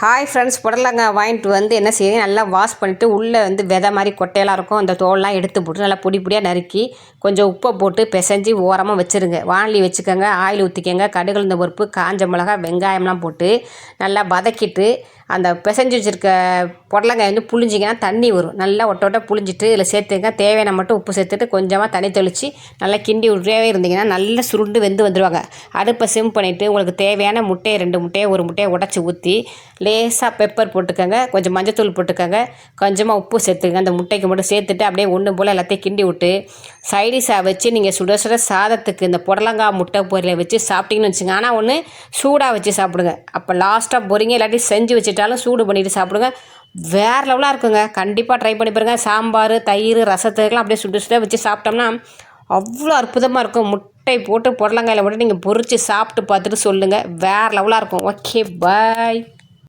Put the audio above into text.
Hi friends புடலங்காய் வாங்கிட்டு வந்து என்ன செய்யுது? நல்லா வாஷ் பண்ணிவிட்டு உள்ளே வந்து விதை மாதிரி கொட்டையெல்லாம் இருக்கும். அந்த தோல்லாம் எடுத்து போட்டு நல்லா பொடி பொடியாக நறுக்கி கொஞ்சம் உப்பை போட்டு பிசைஞ்சு ஓரமாக வச்சுருங்க. வானலி வச்சுக்கோங்க ஆயில் ஊற்றிக்கோங்க கடுகுழுந்த பருப்பு காஞ்ச மிளகா வெங்காயம்லாம் போட்டு நல்லா வதக்கிட்டு அந்த பிசைஞ்சு வச்சுருக்க பொடலங்காய் வந்து புழிஞ்சிங்கன்னா தண்ணி வரும். நல்லா ஒட்ட ஒட்ட புழிஞ்சிட்டு இதில் சேர்த்துங்க. தேவையான மட்டும் உப்பு சேர்த்துட்டு கொஞ்சமாக தண்ணி தெளித்து நல்லா கிண்டி விட்டே இருந்தீங்கன்னா நல்லா சுருண்டு வெந்து வந்துடுவாங்க அடுப்பை சிம் பண்ணிவிட்டு உங்களுக்கு தேவையான முட்டையை ரெண்டு முட்டையை ஒரு முட்டையை உடச்சி ஊற்றி லேசாக பெப்பர் போட்டுக்கோங்க. கொஞ்சம் மஞ்சத்தூள் போட்டுக்கோங்க. கொஞ்சமாக உப்பு சேர்த்துக்கங்க. அந்த முட்டைக்கு மட்டும் சேர்த்துட்டு அப்படியே ஒன்று போல் எல்லாத்தையும் கிண்டி விட்டு சைடிஷாக வச்சு நீங்கள் சுட சுட சாதத்துக்கு இந்த புடலங்காய் முட்டை பொரியலை வச்சு சாப்பிட்டீங்கன்னு வச்சுங்க ஆனால் ஒன்று சூடாக வச்சு சாப்பிடுங்க. அப்போ லாஸ்ட்டாக பொறிங்க இல்லாட்டி செஞ்சு வச்சுட்டாலும் சூடு பண்ணிவிட்டு சாப்பிடுங்க. வேறு லெவலாக இருக்குங்க. கண்டிப்பாக ட்ரை பண்ணி பாருங்கள் சாம்பார் தயிர் ரசத்துக்கெல்லாம் அப்படியே சுட சுட வச்சு சாப்பிட்டோம்னா அவ்வளோ அற்புதமாக இருக்கும். முட்டை போட்டு புடலங்காயில் போட்டு நீங்கள் பொறிச்சு சாப்பிட்டு பார்த்துட்டு சொல்லுங்கள் வேறு லெவலாக இருக்கும். Okay bye